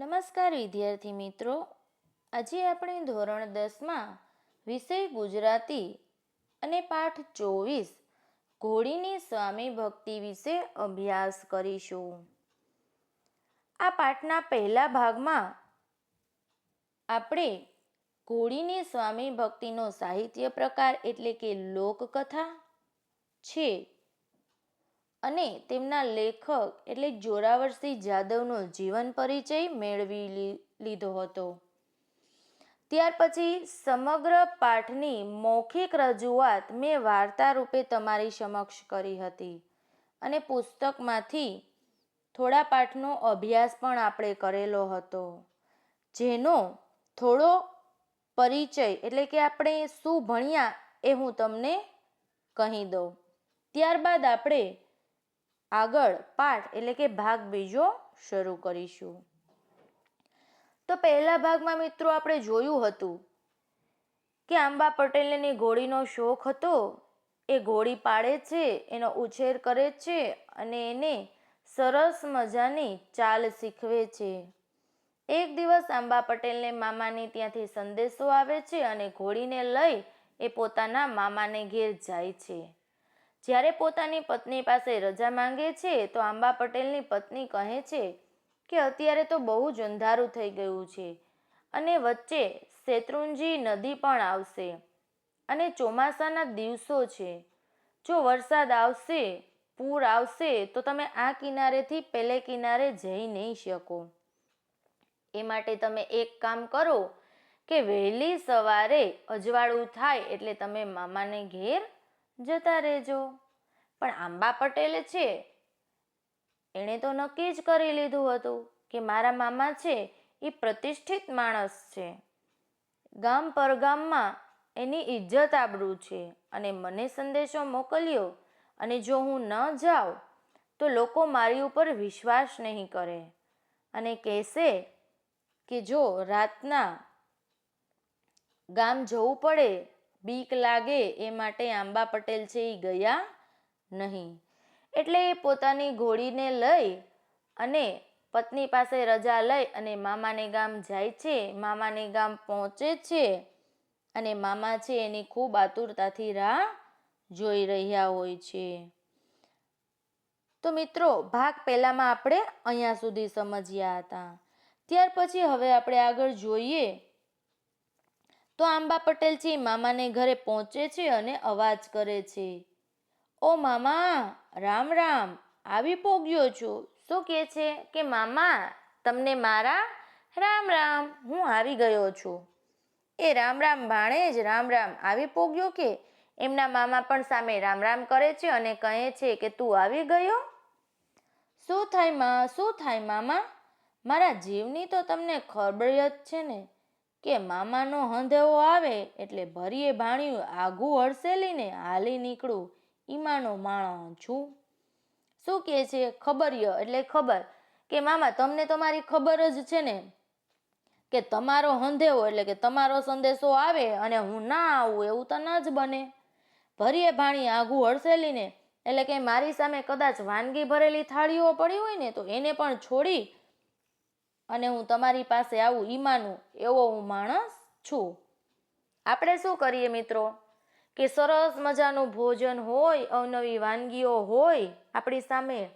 નમસ્કાર વિદ્યાર્થી મિત્રો. આજે આપણે ધોરણ દસમાં વિષય ગુજરાતી અને પાઠ ચોવીસ ઘોડીની સ્વામી ભક્તિ વિશે અભ્યાસ કરીશું. આ પાઠના પહેલા ભાગમાં આપણે ઘોડીની સ્વામી ભક્તિનો સાહિત્ય પ્રકાર એટલે કે લોકકથા છે. અને તેમના લેખક એટલે જોરાવરસિંહ જાદવનો જીવન પરિચય મેળવી લીધો હતો. ત્યાર પછી સમગ્ર પાઠની મૌખિક રજૂઆત મેં વાર્તા રૂપે તમારી સમક્ષ કરી હતી અને પુસ્તકમાંથી થોડા પાઠનો અભ્યાસ પણ આપણે કરેલો હતો, જેનો થોડો પરિચય એટલે કે આપણે શું ભણ્યા એ હું તમને કહી દઉં. ત્યારબાદ આપણે આગળ પાઠ એટલે કે ભાગ બીજો શરૂ કરીશું. તો પહેલા ભાગમાં મિત્રો આપણે જોયું હતું કે આંબા પટેલની ઘોડીનો શોખ હતો. એ ઘોડી પાડે છે, એનો ઉછેર કરે છે અને એને સરસ મજાની ચાલ શીખવે છે. એક દિવસ આંબા પટેલને મામાની ત્યાંથી સંદેશો આવે છે અને ઘોડીને લઈ એ પોતાના મામાને ઘેર જાય છે. જ્યારે પોતાની પત્ની પાસે રજા માંગે છે, તો આંબા પટેલની પત્ની કહે છે કે અત્યારે તો બહુ જ અંધારું થઈ ગયું છે અને વચ્ચે શેત્રુંજી નદી પણ આવશે અને ચોમાસાના દિવસો છે. જો વરસાદ આવશે, પૂર આવશે, તો તમે આ કિનારેથી પેલે કિનારે જઈ નહીં શકો. એ માટે તમે એક કામ કરો કે વહેલી સવારે અજવાળું થાય એટલે તમે મામાને ઘેર જતા રહેજો. પણ આંબા પટેલ છે, એણે તો નક્કી જ કરી લીધું હતું કે મારા મામા છે એ પ્રતિષ્ઠિત માણસ છે. ગામ પરગામમાં એની ઇજ્જત આબરૂ છે અને મને સંદેશો મોકલ્યો અને જો હું ન જાઉં તો લોકો મારી ઉપર વિશ્વાસ નહીં કરે અને કહેશે કે જો રાતના ગામ જવું પડે બીક લાગે એ માટે આંબા પટેલ છે એ ગયા નહીં. એટલે એ પોતાની ઘોડીને લઈ અને પત્ની પાસે રજા લઈ અને મામાને ગામ જાય છે. મામાને ગામ પહોંચે છે અને મામા છે એની ખૂબ આતુરતાથી રાહ જોઈ રહ્યા હોય છે. તો મિત્રો, ભાગ પહેલામાં આપણે અહીંયા સુધી સમજ્યા હતા. ત્યાર પછી હવે આપણે આગળ જોઈએ તો આંબા પટેલજી મામાને ઘરે પહોંચે છે અને અવાજ કરે છે. ઓ મામા, રામ રામ, આવી પોગ્યો છું? શું કહે છે કે મામા, તમને મારા રામ રામ, હું આવી ગયો છું. એ રામ રામ ભાણેજ રામ રામ, આવી પોગ્યો કે? એમના મામા પણ સામે રામ રામ કરે છે અને કહે છે કે તું આવી ગયો? શું થાયમાં, શું થાય મામા? મારા જીવની તો તમને ખબર જ છે ને. કે મામાનો હંધેવો આવે એટલે ભરીએ ભાણ્યું આઘું હડસેલીને હાલી નીકળું. ઈમાનો માણો છું. શું કહે છે? ખબરિયો, એટલે ખબર કે મામા, તમને તો મારી ખબર જ છે ને કે તમારો હંધેવો એટલે કે તમારો સંદેશો આવે અને હું ના આવું, એવું તો ન જ બને. ભરીએ ભાણી આઘું હડસેલીને એટલે કે મારી સામે કદાચ વાનગી ભરેલી થાળીઓ પડી હોય ને, તો એને પણ છોડી અને હું તમારી પાસે આવું ઈમાનું એવો હું માણસ છું. આપણે શું કરીએ મિત્રો? કે સરસ મજાનું ભોજન હોય, અવનવી વાનગીઓ હોય આપણી સામે.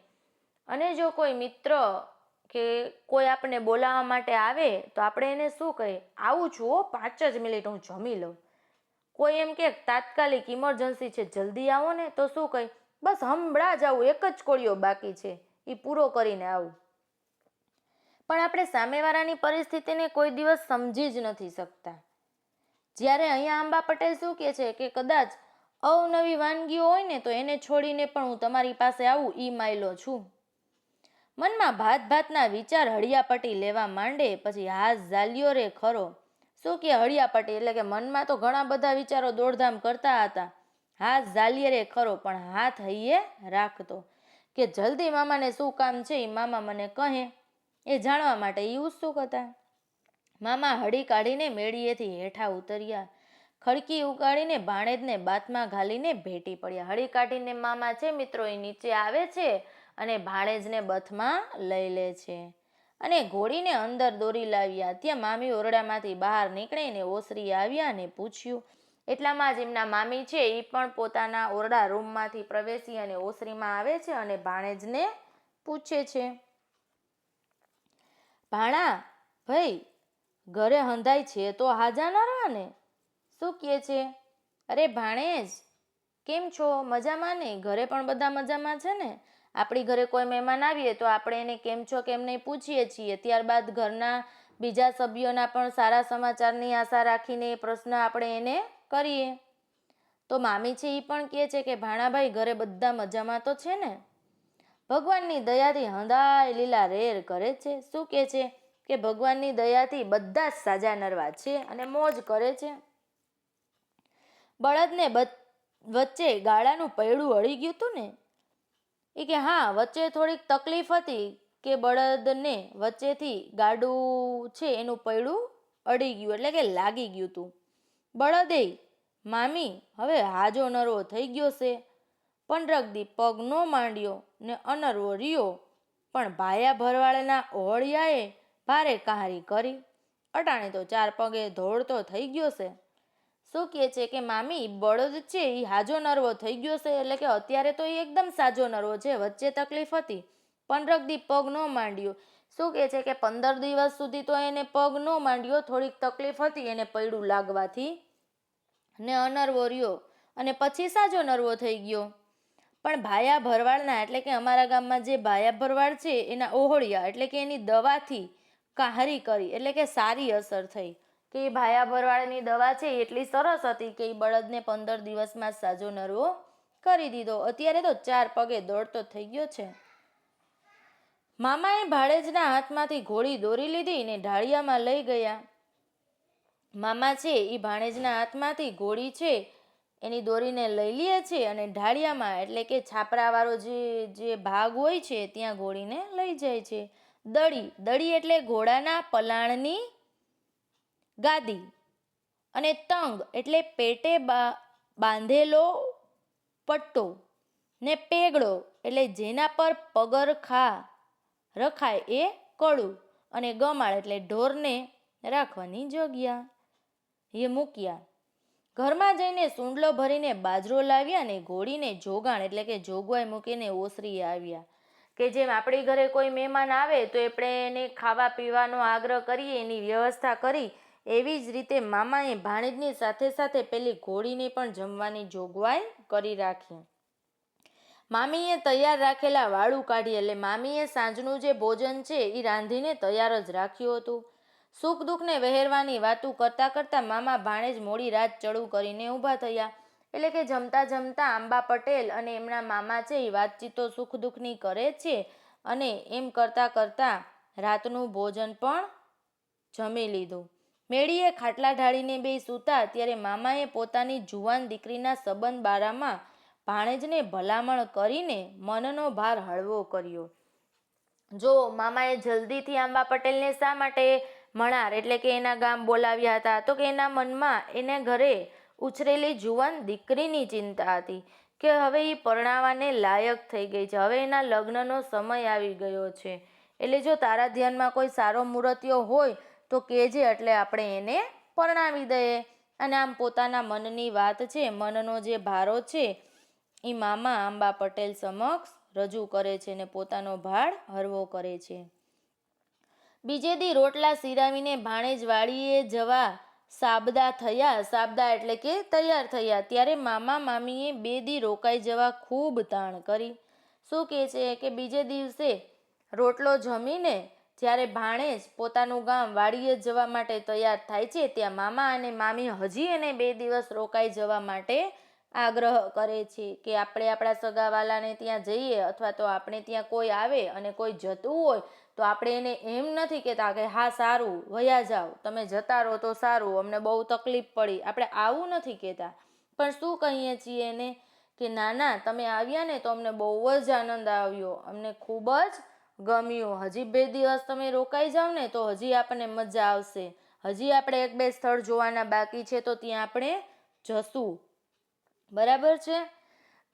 અને જો કોઈ મિત્ર કે કોઈ આપણે બોલાવવા માટે આવે, તો આપણે એને શું કહીએ આવું છું હો, પાંચ જ મિનિટ હું જમી લઉં. કોઈ એમ કે, તાત્કાલિક ઇમરજન્સી છે, જલ્દી આવો ને, તો શું કહે? બસ હમણાં જ આવું, એક જ કોળિયો બાકી છે. એ પૂરો કરીને આવું. પણ આપણે સામેવાળાની પરિસ્થિતિને કોઈ દિવસ સમજી જ નથી શકતા. જ્યારે અહીંયા આંબા પટેલ શું કહે છે કે કદાચ અવનવી વાનગીઓ હોય ને તો એને છોડીને પણ હું તમારી પાસે આવું, ઈ માયલો છું. મનમાં ભાત ભાતના વિચાર હળિયાપટ્ટી લેવા માંડે, પછી હાથ ઝાલ્યો રે ખરો. શું કે હળિયાપટ્ટી? એટલે કે મનમાં તો ઘણા બધા વિચારો દોડધામ કરતા હતા. હાથ ઝાલીએ રે ખરો, પણ હાથ હૈયે રાખતો. કે જલ્દી મામાને શું કામ છે એ મામા મને કહે. એ જાણવા માટે એ ઉત્સુક હતા. મામા હળી કાઢીને મેળીએથી હેઠા ઉતર્યા. ખડકી ઉગાડીને ભાણેજને બાથમાં ઘાલીને ભેટી પડ્યા. હળી કાઢીને મામા છે મિત્રો એ નીચે આવે છે અને ભાણેજને બથમાં લઈ લે છે. અને ઘોડીને અંદર દોરી લાવ્યા. ત્યાં મામી ઓરડામાંથી બહાર નીકળીને ઓસરી આવ્યા અને પૂછ્યું, એટલામાં જ એમના મામી છે એ પણ પોતાના ઓરડા રૂમમાંથી પ્રવેશી અને ઓસરીમાં આવે છે? અને ભાણેજને પૂછે છે ભાણા, ભાઈ, ઘરે હંધાય છે તો હાજા ના ને શું કહે છે? અરે ભાણેજ, કેમ છો? મજામાં ને ઘરે પણ બધા મજામાં છે ને? આપણી ઘરે કોઈ મહેમાન આવીએ તો આપણે એને કેમ છો, કેમ નહીં પૂછીએ છીએ. ત્યારબાદ ઘરના બીજા સભ્યોના પણ સારા સમાચારની આશા રાખીને એ પ્રશ્ન આપણે એને કરીએ. તો મામી છે એ પણ કહે છે કે ભાણાભાઈ ઘરે બધા મજામાં તો છે ને? ભગવાનની દયાથી હંધાય લીલા રેર કરે છે. શું કહે છે? કે ભગવાનની દયાથી બધા જ સાજા નરવા છે અને મોજ કરે છે. બળદને વચ્ચે ગાળાનું પૈડું અડી ગયું હતું ને? એ કે હા, વચ્ચે થોડીક તકલીફ હતી કે બળદને વચ્ચેથી ગાડું છે એનું પૈડું અડી ગયું, એટલે કે લાગી ગયું હતું બળદે, મામી, હવે હાજો નરવો થઈ ગયો છે. પંડરકદી પગ નો માંડ્યો. ને અનરવો રહ્યો. પણ ભાયા ભરવાડના ઓહળિયાએ ભારે કહારી કરી. અટાણે તો ચાર પગે ધોળતો થઈ ગયો છે. શું કહે છે કે મામી, બળદ છે એ હાજો નરવો થઈ ગયો છે એટલે કે અત્યારે તો એ એકદમ સાજો નરવો છે, વચ્ચે તકલીફ હતી. પંદરક દી પગ ન માંડ્યો. શું કહે છે કે પંદર દિવસ સુધી તો એને પગ ન માંડ્યો, થોડીક તકલીફ હતી એને પૈડું લાગવાથી. ને અનરવો રહ્યો. અને પછી સાજો નરવો થઈ ગયો. પણ ભાયા ભરવાડના, એટલે કે અમારા ગામમાં જે ભાયા ભરવાડ છે, એના ઓહોળિયા, એટલે કે એની દવાથી કાહરી કરી, એટલે કે સારી અસર થઈ. કે એ ભાયા ભરવાડની દવા છે એટલી સરસ હતી કે એ બળદને પંદર દિવસમાં સાજો નરવો કરી દીધો. અત્યારે તો ચાર પગે દોડતો થઈ ગયો છે. મામાએ ભાડેજના હાથમાંથી ઘોડી દોરી લીધી ને ઢાળિયામાં લઈ ગયા. મામા છે, એ ભાણેજના હાથમાંથી ઘોડી છે એની દોરીને લઈ લઈએ છીએ અને ઢાળિયામાં એટલે કે છાપરાવાળો જે જે ભાગ હોય છે ત્યાં ઘોડીને લઈ જાય છે. દડી દડી એટલે ઘોડાના પલાણની ગાદી. અને તંગ એટલે પેટે બાંધેલો પટ્ટો. ને પેગડો એટલે જેના પર પગરખા રખાય એ કડું. અને ગમાળ એટલે ઢોરને રાખવાની જગ્યા. એ મૂક્યા. ઘરમાં જઈને સૂંડલો ભરીને બાજરો લાવ્યા ને ઘોડીને જોગાણ એટલે કે જોગવાઈ મૂકીને ઓસરી આવ્યા. કે જેમ આપણી ઘરે કોઈ મહેમાન આવે તો આપણે એને ખાવા પીવાનો આગ્રહ કરીએ, એની વ્યવસ્થા કરી, એવી જ રીતે મામાએ ભાણેજની સાથે સાથે પેલી ઘોડીને પણ જમવાની જોગવાઈ કરી રાખી. મામીએ તૈયાર રાખેલા વાળું કાઢી એટલે મામીએ સાંજનું જે ભોજન છે એ રાંધીને તૈયાર જ રાખ્યું હતું. સુખ દુઃખને વહેરવાની વાતું કરતા કરતા મામા ભાણેજ મોડી રાત ચડું કરીને ઊભા થયા. એટલે કે જમતા જમતા આંબા પટેલ અને એમના મામા છે એ વાતચીતો સુખ દુઃખની કરે છે અને એમ કરતા કરતા રાતનું ભોજન પણ જમી લીધું. મેળીએ ખાટલા ઢાળીને બે સૂતા ત્યારે મામાએ પોતાની જુવાન દીકરીના સંબંધ બારામાં ભાણેજને ભલામણ કરીને મનનો ભાર હળવો કર્યો. જો મામાએ જલ્દીથી આંબા પટેલને શા માટે મણાર એટલે કે એના ગામ બોલાવ્યા હતા. તો કે એના મનમાં એને ઘરે ઉછરેલી જુવાન દીકરીની ચિંતા હતી કે હવે એ પરણાવાને લાયક થઈ ગઈ છે. હવે એના લગ્નનો સમય આવી ગયો છે. એટલે જો તારા ધ્યાનમાં કોઈ સારો મૂર્તિઓ હોય તો કહેજે એટલે આપણે એને પરણાવી દઈએ. અને આમ પોતાના મનની વાત છે, મનનો જે ભારો છે એ મામા આંબા પટેલ સમક્ષ રજૂ કરે છે ને પોતાનો ભાર હરવો કરે છે. બીજે દી રોટલા સિરાવીને ભાણેજ વાડીએ જવા સાબદા થયા. સાબદા એટલે કે તૈયાર થયા. ત્યારે મામા મામીએ બે દી રોકાઈ જવા ખૂબ તાણ કરી. શું કહે છે કે બીજે દિવસે રોટલો જમીને જ્યારે ભાણેજ પોતાનું ગામ વાડીએ જવા માટે તૈયાર થાય છે, ત્યાં મામા અને મામી હજી એને બે દિવસ રોકાઈ જવા માટે આગ્રહ કરે છે કે આપણે આપણા સગાવાલાને ત્યાં જઈએ અથવા તો આપણે ત્યાં કોઈ આવે અને કોઈ જતું હોય તો આપણે એને એમ નથી કહેતા કે, હા, સારું, વયા જાઓ, તમે જતા રહો તો સારું, અમને બહુ તકલીફ પડી. આપણે આવું નથી કહેતા. પણ શું કહીએ છીએ એને કે ના ના તમે આવ્યા ને તો અમને બહુ જ આનંદ આવ્યો, અમને ખૂબ જ ગમ્યું. હજી બે દિવસ તમે રોકાઈ જાઓ ને તો હજી આપણને મજા આવશે. હજી આપણે એક બે સ્થળ જોવાના બાકી છે તો ત્યાં આપણે જશું. બરાબર છે?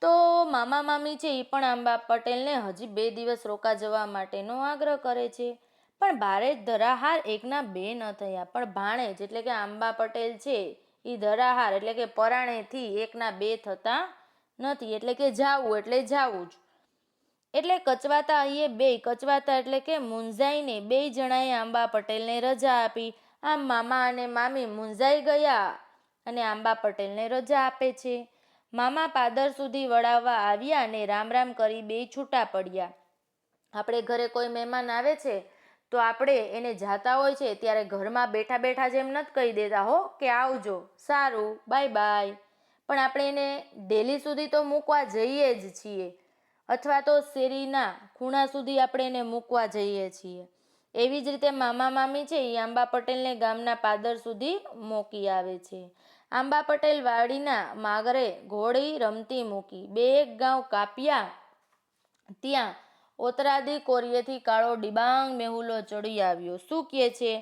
તો મામા મામી છે એ પણ આંબા પટેલને હજી બે દિવસ રોકા જવા માટેનો આગ્રહ કરે છે. પણ ભારે ધરાહાર એકના બે ન થયા. પણ ભાણેજ એટલે કે આંબા પટેલ છે એ ધરાહાર એટલે કે પરાણેથી એકના બે થતા નથી. એટલે કે જાવું, એટલે જાવું જ. એટલે કચવાતા એ બે, કચવાતા એટલે કે મુંજાઈને બે જણાએ આંબા પટેલને રજા આપી. આમ મામા અને મામી મુંજાઈ ગયા અને આંબા પટેલને રજા આપે છે. મામા પાદર સુધી વળાવવા આવ્યા અને રામ રામ કરી બે છૂટા પડ્યા. આપણે ઘરે કોઈ મહેમાન આવે છે તો આપણે એને જાતા હોય છે ત્યારે ઘરમાં બેઠા બેઠા જેમ નથી કહી દેતા હો કે આવજો, સારું, બાય બાય. પણ આપણે એને ડેલી સુધી તો મૂકવા જઈએ જ છીએ અથવા તો શેરીના ખૂણા સુધી આપણે એને મૂકવા જઈએ છીએ. એવી જ રીતે મામા મામી છે એ આંબા પટેલને ગામના પાદર સુધી મૂકી આવે છે. આંબા પટેલ વાડીના માગરે ઘોડી રમતી મૂકી. બે એક ગાંવ કાપ્યા ત્યાં ઓતરાદી કોરિયેથી કાળો ડિબાંગ મેહુલો ચડી આવ્યો. શું કહે છે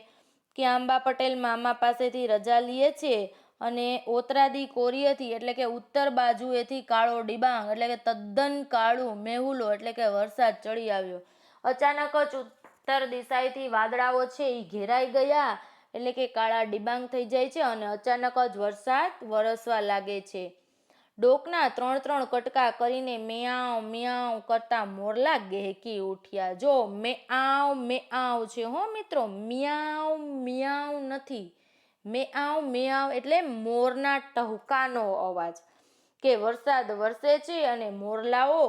કે આંબા પટેલ મામા પાસેથી રજા લીએ છે અને ઓતરાદી કોરિયેથી એટલે કે ઉત્તર બાજુએથી કાળો ડિબાંગ એટલે કે તદ્દન કાળું મેહુલો એટલે કે વરસાદ ચડી આવ્યો. અચાનક જ ઉત્તર દિશાએથી વાદળાઓ છે એ ઘેરાઈ ગયા. એટલે કે કાળા ડિબાંગ થઈ જાય છે અને અચાનક જ વરસાદ વરસવા લાગે છે. ડોકના ત્રણ ત્રણ કટકા કરીને મેઆવ મેઆવ કરતા મોરલા ગહેકી ઉઠ્યા. જો મેઆવ મેઆવ છે હો મિત્રો. મિયાવ મિયાવ નથી. મેઆવ મેઆવ એટલે મોરના ટહુકાનો અવાજ કે વરસાદ વરસે છે અને મોરલાઓ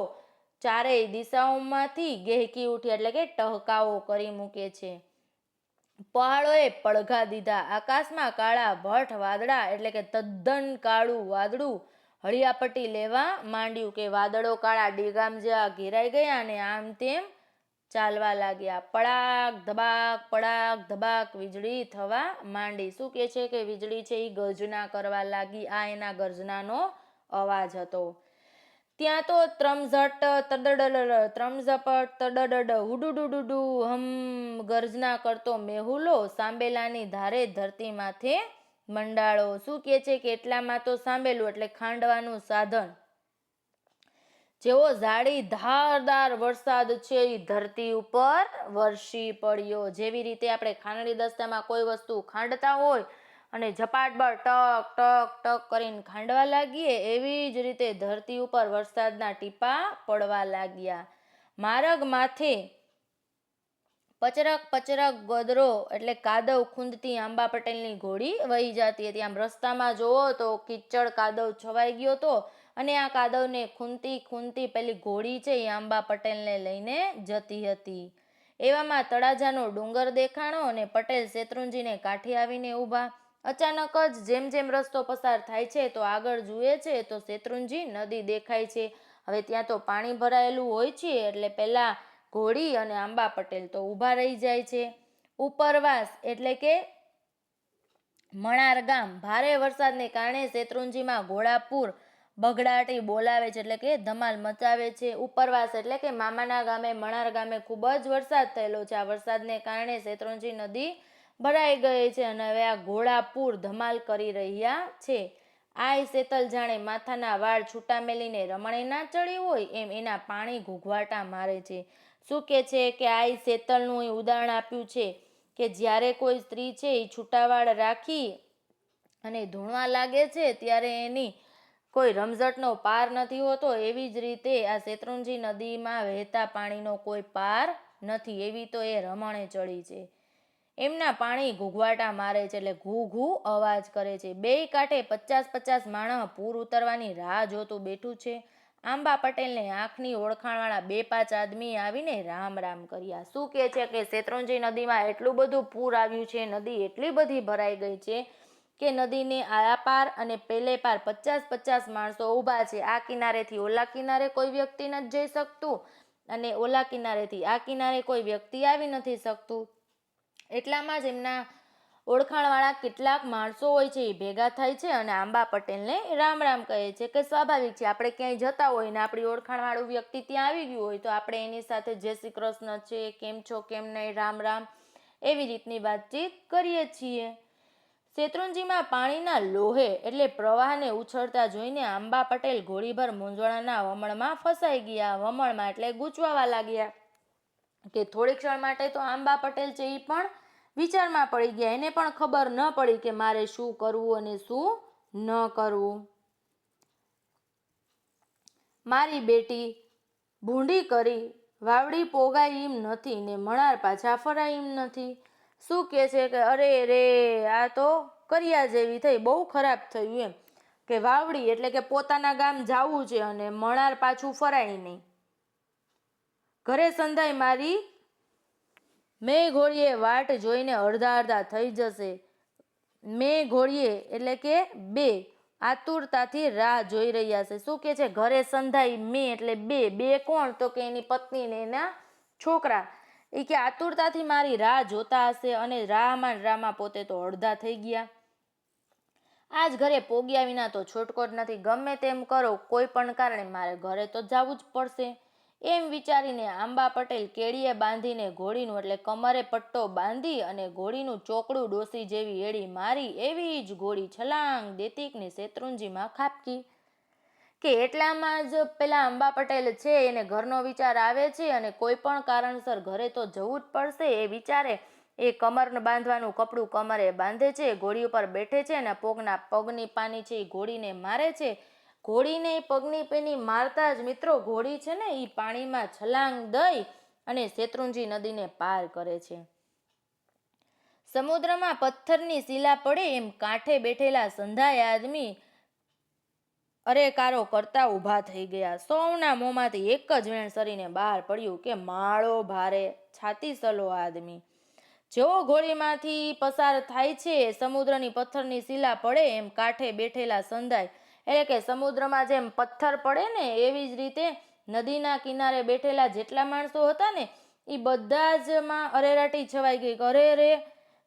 ચારેય દિશાઓમાંથી ગહેકી ઉઠ્યા એટલે કે ટહકાઓ કરી મૂકે છે. પહાડોએ પડઘા દીધા. આકાશમાં કાળા ભઠ વાદળા એટલે કે તદ્દન કાળું વાદળું હળિયાપટ્ટી લેવા માંડ્યું કે વાદળો કાળા ડીગામ જેવા ઘેરાઈ ગયા અને આમ તેમ ચાલવા લાગ્યા. પડાક, ધબાક પડાક, ધબાક વીજળી થવા માંડી. શું કે છે કે વીજળી છે એ ગર્જના કરવા લાગી. આ એના ગર્જનાનો અવાજ હતો. ત્યાં તો ત્રમઝટ, તડડડ, ત્રમઝપટ, તડડડ હુડુડુડુડુ હમ ગર્જના કરતો મેહુલો સાંબેલાની ધારે ધરતી માથે મંડાળો. શું કહે છે કે એટલામાં તો સાંભેલું એટલે ખાંડવાનું સાધન? જેવો ઝાડી ધારદાર વરસાદ છે એ ધરતી ઉપર વરસી પડ્યો. જેવી રીતે આપણે ખાંડણી દસ્તામાં કોઈ વસ્તુ ખાંડતા હોય અને ઝપાટબળ ટક ટક ટક કરીને ખાંડવા લાગીએ એવી જ રીતે ધરતી ઉપર વરસાદના ટીપા પડવા લાગ્યા. માર્ગ માથે પચરક પચરક ગોદરો એટલે કાદવ ખૂંદતી આંબા પટેલની ઘોડી વહી જતી હતી. આમ રસ્તામાં જોવો તો કિચડ કાદવ છવાઈ ગયો હતો અને આ કાદવને ખૂંદતી ખૂંદતી પેલી ઘોડી છે એ આંબા પટેલને લઈને જતી હતી. એવામાં તળાજાનો ડુંગર દેખાણો અને પટેલ શેત્રુંજીને કાઠી આવીને ઊભા. અચાનક જ જેમ જેમ રસ્તો પસાર થાય છે, તો આગળ જુએ છે, તો શેત્રુંજી નદી દેખાય છે. હવે ત્યાં તો પાણી ભરાયેલું હોય છે, એટલે પહેલાં ઘોડી અને આંબા પટેલ તો ઊભા રહી જાય છે. ઉપરવાસ એટલે કે મણાર ગામ. ભારે વરસાદને કારણે શેત્રુંજીમાં ઘોડાપુર બગડાટી બોલાવે છે, એટલે કે ધમાલ મચાવે છે. ઉપરવાસ એટલે કે મામાના ગામે, મણાર ગામે ખૂબ જ વરસાદ થયેલો છે. આ વરસાદને કારણે શેત્રુંજી નદી ભરાઈ ગઈ છે અને હવે આ ઘોડાપુર ધમાલ કરી રહ્યા છે. આય શેતલ જાણે માથાના વાળ છૂટા મેલીને રમણે ના ચડી હોય એમ એના પાણી ઘૂઘવાટા મારે છે. શું કે છે કે આય શેતલનું એ ઉદાહરણ આપ્યું છે કે જ્યારે કોઈ સ્ત્રી છે એ છૂટાવાળ રાખી અને ધૂણવા લાગે છે ત્યારે એની કોઈ રમઝટનો પાર નથી હોતો. એવી જ રીતે આ શેત્રુંજી નદીમાં વહેતા પાણીનો કોઈ પાર નથી. એવી તો એ રમણે ચડી છે. એમના પાણી ઘૂઘવાટા મારે છે એટલે ઘૂ ઘૂ અવાજ કરે છે. બે કાંઠે પચાસ પચાસ માણસ પૂર ઉતરવાની રાહ જોતું બેઠું છે. આંબા પટેલને આંખની ઓળખાણવાળા બે પાંચ આદમી આવીને રામ રામ કર્યા. શું કહે છે કે શેત્રુંજી નદીમાં એટલું બધું પૂર આવ્યું છે, નદી એટલી બધી ભરાઈ ગઈ છે કે નદીને આ પાર અને પેલે પાર પચાસ પચાસ માણસો ઊભા છે. આ કિનારેથી ઓલા કિનારે કોઈ વ્યક્તિ નથી જઈ શકતું અને ઓલા કિનારેથી આ કિનારે કોઈ વ્યક્તિ આવી નથી શકતું. એટલામાં જ એમના ઓળખાણવાળા કેટલાક માણસો હોય છે એ ભેગા થાય છે અને આંબા પટેલને રામ રામ કહે છે કે સ્વાભાવિક છે, આપણે ક્યાંય જતા હોય ને આપણી ઓળખાણવાળું વ્યક્તિ ત્યાં આવી ગયું હોય તો આપણે એની સાથે જય શ્રી કૃષ્ણ છે, કેમ છો, કેમ નહીં, રામ રામ એવી રીતની વાતચીત કરીએ છીએ. શેત્રુંજીમાં પાણીના લોહે એટલે પ્રવાહને ઉછળતા જોઈને આંબા પટેલ ઘોડીભર મૂંઝવણના વમણમાં ફસાઈ ગયા. વમણમાં એટલે ગૂંચવાવા લાગ્યા. કે થોડી ક્ષણ માટે તો આંબા પટેલ છે એ પણ વિચારમાં પડી ગયા. એને પણ ખબર ન પડી કે મારે શું કરવું અને શું ન કરવું. મારી બેટી ભૂંડી કરી, વાવડી પોગાય એમ નથી ને મણાર પાછા ફરાય એમ નથી. શું કહે છે કે અરે રે, આ તો કર્યા જેવી થઈ, બહુ ખરાબ થયું એમ. કે વાવડી એટલે કે પોતાના ગામ જાવું છે અને મણાર પાછું ફરાય નહીં. ઘરે સંધાઈ મારી મેં ઘોડીએ વાટ જોઈને અડધા અડધા થઈ જશે. મેં ઘોડીએ એટલે કે બે આતુરતાથી રાહ જોઈ રહ્યા છે. શું કે છે? ઘરે સંધાઈ મેં એટલે બે. બે કોણ? તો કે એની પત્ની ને એના છોકરા. એ કે આતુરતાથી મારી રાહ જોતા હશે અને રાહમાં રાહમાં પોતે તો અડધા થઈ ગયા. આજ ઘરે પોગ્યા વિના તો છૂટકો જ નથી. ગમે તેમ કરો, કોઈ પણ કારણે મારે ઘરે તો જવું જ પડશે. એમ વિચારીને આંબા પટેલ કેડીએ બાંધીને ઘોડીનું એટલે કમરે પટ્ટો બાંધી અને ઘોડીનું ચોકડું ડોસી જેવી એડી મારી એવી જ ઘોડી છલાંગ દેતીકની શેત્રુંજીમાં ખાપકી. કે એટલામાં જ પેલા અંબા પટેલ છે એને ઘરનો વિચાર આવે છે અને કોઈ પણ કારણસર ઘરે તો જવું જ પડશે એ વિચારે. એ કમર બાંધવાનું કપડું કમરે બાંધે છે, ઘોડી ઉપર બેઠે છે અને પગના પગની પાની છે એ ઘોડીને મારે છે. ઘોડીને પગની પેની મારતા જ મિત્રો ઘોડી છે ને એ પાણીમાં છલાંગ દઈ અને શેત્રુંજી નદીને પાર કરે છે. સમુદ્રમાં પથ્થરની શિલા પડે એમ કાંઠે બેઠેલા સંધાય આદમી અરેકારો કરતા ઊભા થઈ ગયા. સૌના મોંમાંથી એક જ વેણ સરીને બહાર પડ્યું કે માળો ભારે છાતી સલો આદમી. જેવો ઘોડીમાંથી પસાર થાય છે, સમુદ્રની પથ્થરની શિલા પડે એમ કાંઠે બેઠેલા સંધાય એટલે કે સમુદ્રમાં જેમ પથ્થર પડે ને એવી જ રીતે નદીના કિનારે બેઠેલા જેટલા માણસો હતા ને એ બધા જ માં અરેરાટી છવાઈ ગઈ અરે રે,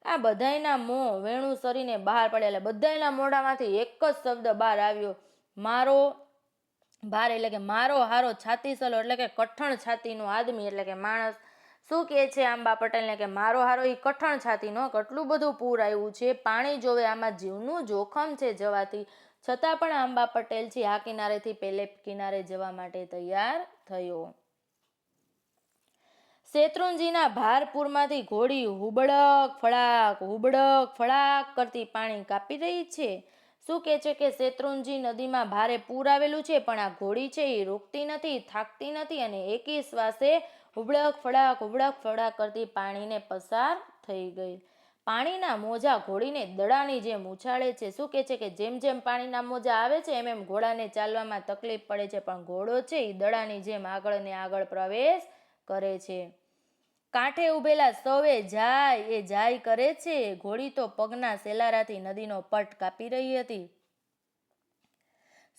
આ બધાયના મોં વેણું સરીને બહાર પડ્યા એટલે બધાયના મોઢામાંથી એક જ શબ્દ બહાર આવ્યો. મારો ભાર એટલે કે મારો હારો છાતી સલો એટલે કે કઠણ છાતીનો આદમી એટલે કે માણસ. શું કહે છે આંબા પટેલને કે મારો હારો એ કઠણ છાતીનો, કેટલું બધું પૂર આવ્યું છે, પાણી જોવે આમાં જીવનું જોખમ છે જવાથી. છતાં પણ આંબા પટેલજી આ કિનારેથી પેલે કિનારે જવા માટે તૈયાર થયો. શેત્રુંજીના ભારપુરમાંથી ઘોડી હુબડક ફળાક હુબડક ફળાક કરતી પાણી કાપી રહી છે. શું કહે છે કે શેત્રુંજી નદીમાં ભારે પૂર આવેલું છે, પણ આ ઘોડી છે એ રોકતી નથી, થાકતી નથી અને એકી શ્વાસે હુબડક ફળાક હુબડક ફળાક કરતી પાણીને પસાર થઈ ગઈ. પાણીના મોજા ઘોડીને દડાની જેમ ઉછાળે છે. શું કહે છે કે જેમ જેમ પાણીના મોજા આવે છે, એમ એમ ઘોડાને ચાલવામાં તકલીફ પડે છે, પણ ઘોડો છે એ દડાની જેમ આગળ ને આગળ પ્રવેશ કરે છે. કાંઠે ઉભેલા સૌએ જાય, એ જાય કરે છે. ઘોડી તો પગના સેલારાથી નદીનો પટ કાપી રહી હતી.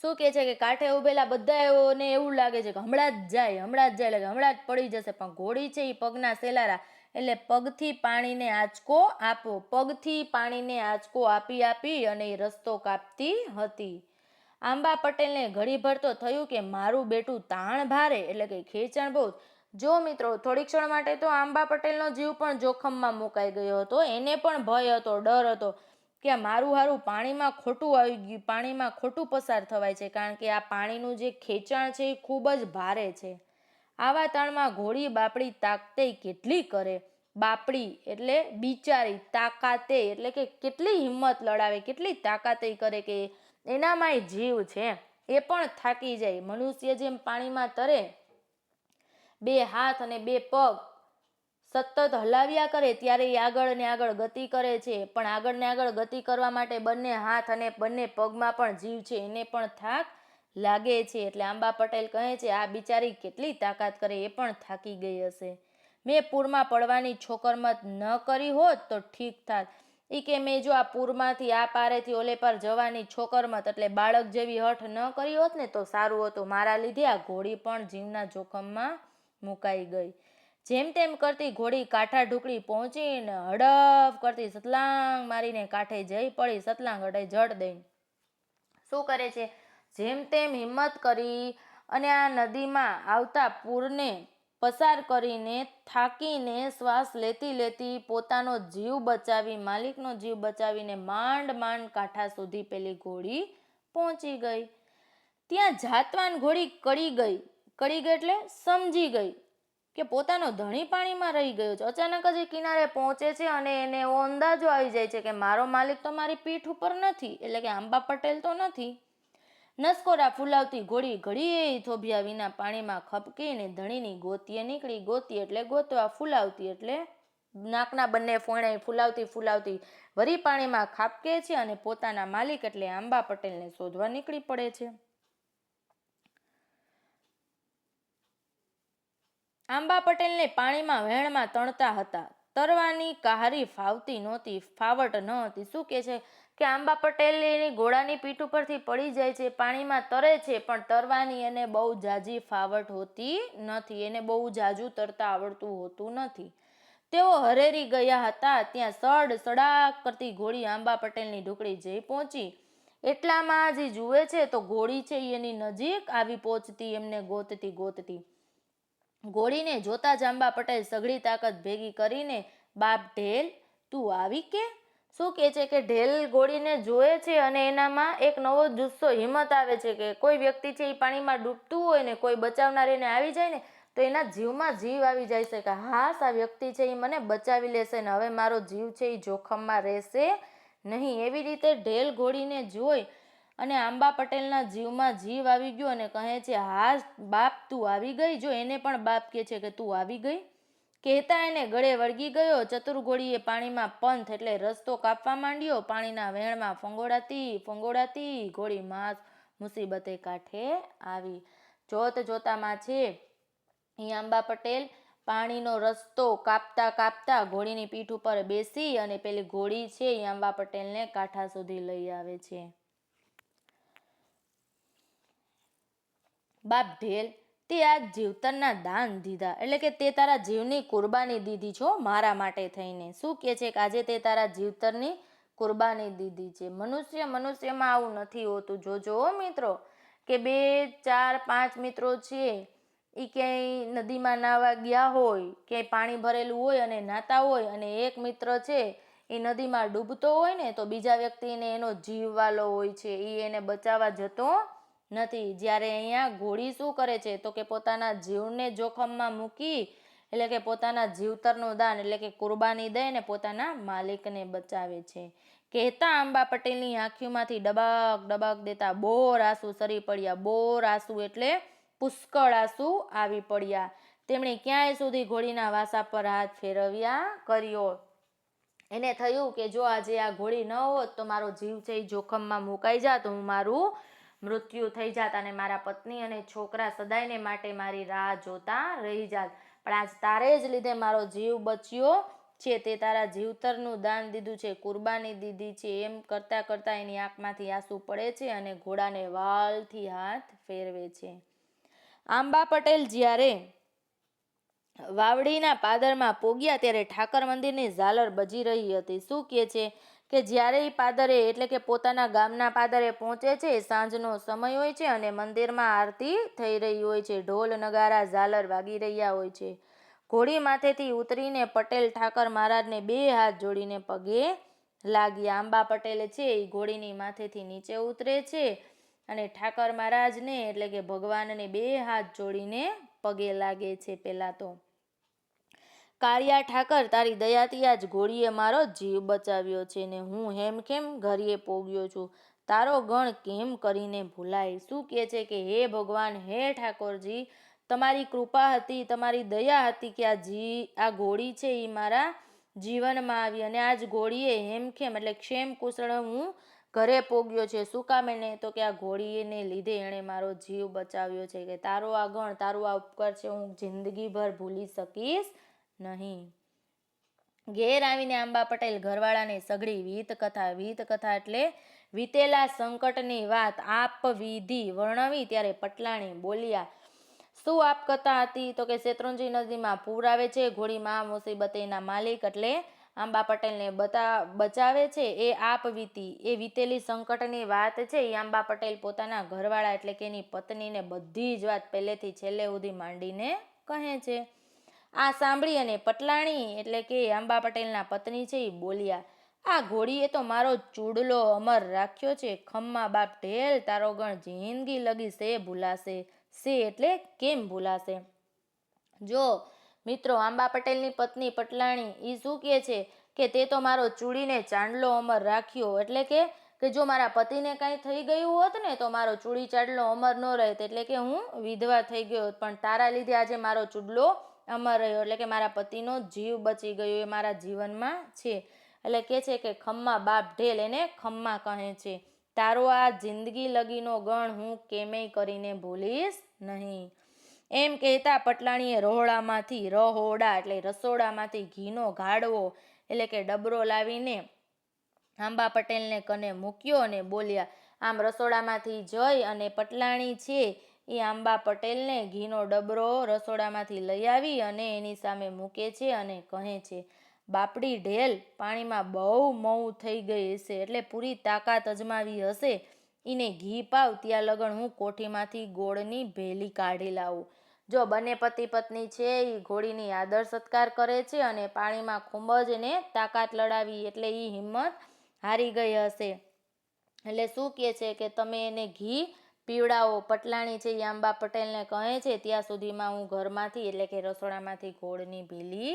શું કહે છે કે કાંઠે ઉભેલા બધાને એવું લાગે છે કે હમણાં જ જાય, હમણાં જ જાય, એટલે હમણાં જ પડી જશે. પણ ઘોડી છે એ પગના સેલારા, એટલે પગથી પાણીને આંચકો આપો. પગથી પાણીને આંચકો આપી આપી અને એ રસ્તો કાપતી હતી. આંબા પટેલને ઘડીભર તો થયું કે મારું બેટું તાણ ભારે, એટલે કે ખેંચાણ બહુ જો મિત્રો, થોડીક ક્ષણ માટે તો આંબા પટેલનો જીવ પણ જોખમમાં મુકાઈ ગયો હતો. એને પણ ભય હતો, ડર હતો. કે મારું હારું પાણીમાં ખોટું આવી ગયું, પાણીમાં ખોટું પસાર થવાય છે, કારણ કે આ પાણીનું જે ખેંચાણ છે એ ખૂબ જ ભારે છે. આવા તાણમાં ઘોડી બાપડી તાકતે કેટલી કરે? બાપડી એટલે બિચારી તાકાતે, એટલે કે કેટલી હિંમત લડાવે, કેટલી તાકાતે કરે કે એનામાંય જીવ છે, એ પણ થાકી જાય. મનુષ્ય જેમ પાણીમાં તરે, બે હાથ અને બે પગ સતત હલાવ્યા કરે ત્યારે એ આગળ ને આગળ ગતિ કરે છે. પણ આગળ ને આગળ ગતિ કરવા માટે બંને હાથ અને બંને પગમાં પણ જીવ છે. એને પણ થાક લાગે છે. એટલે આંબા પટેલ કહે છે, આ બિચારી કેટલી તાકાત કરે, એ પણ થાકી ગઈ હશે. મેં પૂરમાં પડવાની છોકરમત ન કરી હોત તો ઠીક થાત. એ કે મેં જો આ પૂરમાંથી આ પારેથી ઓલે પર જવાની છોકરમત એટલે બાળક જેવી હઠ ન કરી હોત ને તો સારું હતું. મારા લીધે આ ઘોડી પણ જીવના જોખમમાં મુકાઈ ગઈ. જેમ તેમ કરતી ઘોડી કાંઠા ઢુકડી પહોંચીને હડફ કરતી સતલાંગ મારીને કાંઠે જઈ પડી. સતલાંગ અડે જડ દઈ શું કરે છે? જેમ તેમ હિંમત કરી અને આ નદીમાં આવતા પૂરને પસાર કરીને થાકીને શ્વાસ લેતી લેતી પોતાનો જીવ બચાવી, માલિકનો જીવ બચાવીને માંડ માંડ કાંઠા સુધી પેલી ઘોડી પહોંચી ગઈ. ત્યાં જાતવાન ઘોડી કડી ગઈ. કડી ગઈ એટલે સમજી ગઈ. કે પોતાનો ધણી પાણીમાં રહી ગયો છે. અચાનક જ એ કિનારે પહોંચે છે અને એને એવો અંદાજો આવી જાય છે કે મારો માલિક તો મારી પીઠ ઉપર નથી, એટલે કે આંબા પટેલ તો નથી. નસકોરા ફૂલાવતી ઘોડી ઘડીએ થોભ્યા વિના પાણીમાં ખપકીને ધણીની ગોતીએ નીકળી. ગોતી એટલે ગોતવા, ફૂલાવતી એટલે નાકના બંને ફોણે ફૂલાવતી ફૂલાવતી વરી પાણીમાં ખાપકે છે અને પોતાના માલિક એટલે આંબા પટેલને શોધવા નીકળી પડે છે. આંબા પટેલને પાણીમાં વહેણમાં તણતા હતા. તરવાની કાહારી ફાવતી નહોતી, ફાવટ ન હતી. શું કે છે કે આંબા પટેલ એની ઘોડાની પીઠ ઉપરથી પડી જાય છે, પાણીમાં તરે છે, પણ તરવાની એને બહુ જાજી ફાવટ હોતી નથી. એને બહુ જાજુ તરતા આવડતું હોતું નથી. તેઓ હરેરી ગયા હતા. ત્યાં સડ સડાક કરતી ઘોડી આંબા પટેલની ઢુકડી જઈ પહોંચી. એટલામાં જે જુએ છે તો ઘોડી છે એની નજીક આવી પહોંચતી, એમને ગોતતી ગોતતી. ઘોડીને જોતા જાંબા પટેલ સઘળી તાકાત ભેગી કરીને, બાપ ઢેલ, તું આવી કે? શું કહે છે કે ઢેલ ગોળીને જોવે છે અને એનામાં એક નવો જુસ્સો હિંમત આવે છે કે કોઈ વ્યક્તિ છે એ પાણીમાં ડૂબતું હોય ને કોઈ બચાવનાર એને આવી જાય ને, તો એના જીવમાં જીવ આવી જાય છે કે હાસ, આ વ્યક્તિ છે એ મને બચાવી લેશે ને હવે મારો જીવ છે એ જોખમમાં રહેશે નહીં. એવી રીતે ઢેલ ઘોડીને જોઈ અને આંબા પટેલના જીવમાં જીવ આવી ગયો અને કહે છે હા બાપ, તું આવી ગઈ? જો એને પણ બાપ કહે છે કે તું આવી ગઈ? કહેતા એને ગળે વળગી ગયો. ચતુર ઘોડીએ પાણીમાં પંથ એટલે રસ્તો કાપવા માંડ્યો. પાણીના વેણમાં ફંગોળાતી ફંગોળાતી ઘોડી માસ મુસીબતે કાંઠે આવી. જોત જોતામાં છે અહીં આંબા પટેલ પાણીનો રસ્તો કાપતા કાપતા ઘોડીની પીઠ ઉપર બેસી અને પેલી ઘોડી છે એ આંબા પટેલને કાંઠા સુધી લઈ આવે છે. બાપ ઢેલ, તે આ જીવતરના દાન દીધા. એટલે કે તે તારા જીવની કુરબાની દીધી છો મારા માટે થઈને. શું કહે છે કે આજે તે તારા જીવતરની કુરબાની દીધી છે? મનુષ્ય મનુષ્યમાં આવું નથી હોતું. જોજો મિત્રો, કે બે, ચાર, પાંચ મિત્રો છે એ ક્યાંય નદીમાં નાહવા ગયા હોય, ક્યાંય પાણી ભરેલું હોય અને નાતા હોય અને એક મિત્ર છે એ નદીમાં ડૂબતો હોય ને, તો બીજા વ્યક્તિને એનો જીવ વાલો હોય છે. એ એને બચાવવા જતો નથી. જ્યારે અહીંયા ઘોડી શું કરે છે? તો કે પોતાના જીવને જોખમમાં મૂકી, એટલે કે પોતાના જીવતરનું દાન, એટલે કે કુરબાની દઈને પોતાના માલિકને બચાવે છે. કહેતા આંબા પટેલની આંખીમાંથી ડબાક ડબાક દેતા બોર આંસુ સરી પડ્યા. બોર આંસુ એટલે પુષ્કળ આંસુ આવી પડ્યા. તેમણે ક્યાંય સુધી ઘોડીના વાસા પર હાથ ફેરવ્યા? કર્યો. એને થયું કે જો આજે આ ઘોડી ન હોત તો મારો જીવ છે એ જોખમમાં મુકાઈ જાત. હું મારું મૃત્યુ થઈ જાત અને મારા પત્ની અને છોકરા સદાયને માટે મારી રાહ જોતા રહી જાત. પણ આજ તારે જ લીધે મારો જીવ બચ્યો છે, તે તારા જીવતરનું દાન દીધું છે, કુરબાની દીધી છે, એમ કરતા કરતા એની આંખમાંથી આંસુ પડે છે અને ઘોડાને વાલથી હાથ ફેરવે છે. આંબા પટેલ જ્યારે વાવડીના પાદરમાં પોગ્યા ત્યારે ઠાકર મંદિરની ઝાલર બજી રહી હતી. શું કહે છે? કે જ્યારે એ પાદરે, એટલે કે પોતાના ગામના પાદરે પહોંચે છે, સાંજનો સમય હોય છે અને મંદિરમાં આરતી થઈ રહી હોય છે, ઢોલ, નગારા, ઝાલર વાગી રહ્યા હોય છે. ઘોડી માથેથી ઉતરીને પટેલ ઠાકર મહારાજને બે હાથ જોડીને પગે લાગ્યા આંબા પટેલ છે એ ઘોડીની માથેથી નીચે ઉતરે છે અને ઠાકર મહારાજને, એટલે કે ભગવાનને બે હાથ જોડીને પગે લાગે છે પહેલાં તો. કાળિયા ઠાકર, તારી દયાથી આજ ઘોડીએ મારો જીવ બચાવ્યો છે ને હું હેમ કેમ ઘરીએ પોગ્યો છું. તારો ગણ કેમ કરીને ભૂલાય? શું કહે છે કે, હે ભગવાન, હે ઠાકોરજી, તમારી કૃપા હતી, તમારી દયા હતી કે આ જી, આ ઘોડી છે એ મારા જીવનમાં આવી અને આજ ઘોડીએ હેમખેમ એટલે ક્ષેમ કુશળ હું ઘરે પોગ્યો છે. શું કામ એને? તો કે આ ઘોડીને લીધે એણે મારો જીવ બચાવ્યો છે કે તારો આ ગણ, તારો આ ઉપકાર છે, હું જિંદગીભર ભૂલી શકીશ નહીં. ઘેર આવીને આંબા પટેલ ઘરવાળાને સઘળી વીત કથા વીત કથા એટલે વીતેલા સંકટની વાત આપ વિધિ વર્ણવી ત્યારે પટલાણી બોલ્યા, શું આપ કથા હતી? તો કે શેત્રુંજી નદીમાં પૂર આવે છે ઘોડીમાં મુસીબતેના માલિક એટલે આંબા પટેલને બતા, બચાવે છે, એ આપ વીતી, એ વીતેલી સંકટની વાત છે એ આંબા પટેલ પોતાના ઘરવાળા એટલે કે એની પત્નીને બધી જ વાત પહેલેથી છેલ્લે સુધી માંડીને કહે છે. આ સાંભળી અને પટલાણી એટલે કે આંબા પટેલના પત્ની છે એ બોલ્યા, આ ઘોડીએ તો મારો ચૂડલો અમર રાખ્યો છે. ખમ્મા બાપ ઢેલ તારો ગણ જિંદગી લગી સે ભૂલાશે. સે એટલે કેમ ભૂલાશે? જો મિત્રો, આંબા પટેલની પત્ની પટલાણી એ શું કહે છે કે તે તો મારો ચૂડીને ચાંદલો અમર રાખ્યો. એટલે કે કે જો મારા પતિને કાંઈ થઈ ગયું હોત ને, તો મારો ચૂડી ચાડલો અમર ન રહેત. એટલે કે હું વિધવા થઈ ગયો. પણ તારા લીધે આજે મારો ચૂડલો અમર રહ્યો. એટલે કે મારા પતિનો જીવ બચી ગયો એ મારા જીવનમાં છે. એટલે કે છે કે ખમ્મા બાપ ઢેલ એને ખમ્મા કહે છે. તારો આ જિંદગી લગીનો ગણ હું કેમેય કરીને ભૂલીશ નહીં. એમ કહેતા પટલાણીએ રહોડામાંથી રહોડા એટલે રસોડામાંથી ઘીનો ગાડવો એટલે કે ડબરો લાવીને આંબા પટેલને કને મૂક્યો અને બોલ્યા, આમ રસોડામાંથી જઈ અને પટલાણી છે એ આંબા પટેલને ઘીનો ડબરો રસોડામાંથી લઈ આવી અને એની સામે મૂકે છે અને કહે છે, બાપડી ઢેલ, પાણીમાં બહુ મઉ થઈ ગઈ હશે એટલે પૂરી તાકાત અજમાવી હશે. એને ઘી પાવ, ત્યાં લગણ હું કોઠીમાંથી ગોળની ભેલી કાઢી લાવું. જો બંને પતિ પત્ની છે એ ઘોડીની આદર સત્કાર કરે છે અને પાણીમાં ખૂબ જ એને તાકાત લડાવી એટલે એ હિંમત હારી ગઈ હશે. એટલે શું કહે છે કે તમે એને ઘી પીવડાવો. પટલાણી છે યાંબા પટેલને કહે છે, ત્યાં સુધીમાં હું ઘરમાંથી એટલે કે રસોડામાંથી ઘોડની ભીલી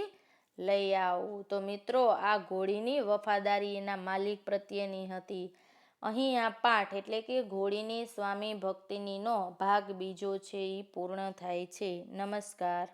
લઈ આવું. તો મિત્રો, આ ઘોડીની વફાદારી એના માલિક પ્રત્યેની હતી. અહીં આ પાઠ એટલે કે ઘોડીની સ્વામી ભક્તિનીનો ભાગ બીજો છે એ પૂર્ણ થાય છે. નમસ્કાર.